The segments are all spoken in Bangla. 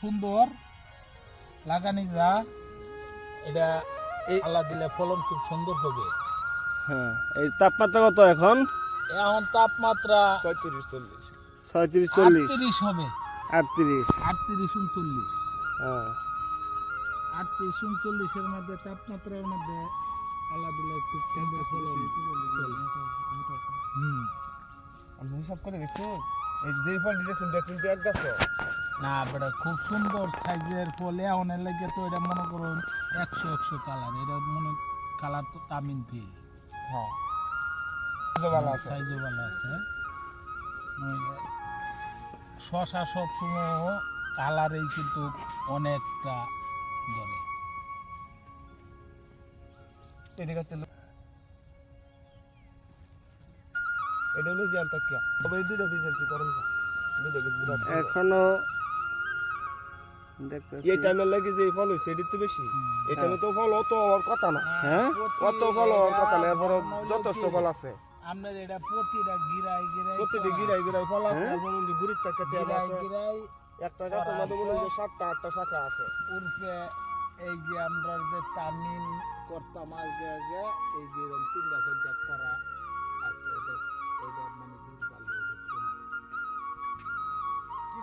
সুন্দর লাগানি যা এটা এই- আল্লাহ দিলে ফলন খুব সুন্দর হবে। হ্যাঁ এই তাপমাত্রা কত এখন? এখন তাপমাত্রা পঁয়ত্রিশ চল্লিশ। ছয়ত্রিশ চল্লিশ। আটত্রিশ হবে। আটত্রিশ। আটত্রিশ উনচল্লিশ। হ্যাঁ। আটত্রিশ উনচল্লিশের মধ্যে তাপমাত্রার মধ্যে আল্লাহ দিলে খুব সুন্দর ফলন। হুম। আমি হিসাব করে দেখছ এই যে ফল দেখছেন তো এক গাছ না বেটা খুব সুন্দর সাইজের ফল। এখন লেগে তো এটা মনে করুন একশো একশো কালার। এটা মনে কালার তো তামিন ফিল হ্যাঁ। সাইজও ভালো আছে। শশা সব সময় কালারেই কিন্তু অনেকটা ধরে। এদিকে এটা হলো জানতা কিয়া তবে এই দুইটা বীজ আনছি এখনও এই টাইমের লাগে যে ফল হয়েছে এটির তো বেশি। এই টাইমে তো ফল অত হওয়ার কথা না। হ্যাঁ? অত ফল হওয়ার কথা না এরপরে যথেষ্ট ফল আছে। আপনার এটা প্রতিটা গিরাই গিরাই প্রতিটি গিরাই গিরাই ফল আছে হ্যাঁ? এবং গুড়ির টাকা গিরাই গিরাই একটা গাছের মধ্যে মনে হয় সাতটা আটটা শাখা আছে। উর্ফে এই যে আমরা যে তামিল করতাম আগে আগে এই যে এরকম তিনটা চারটা করা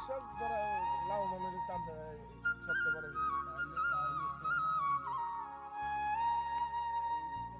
下雨过来拉我们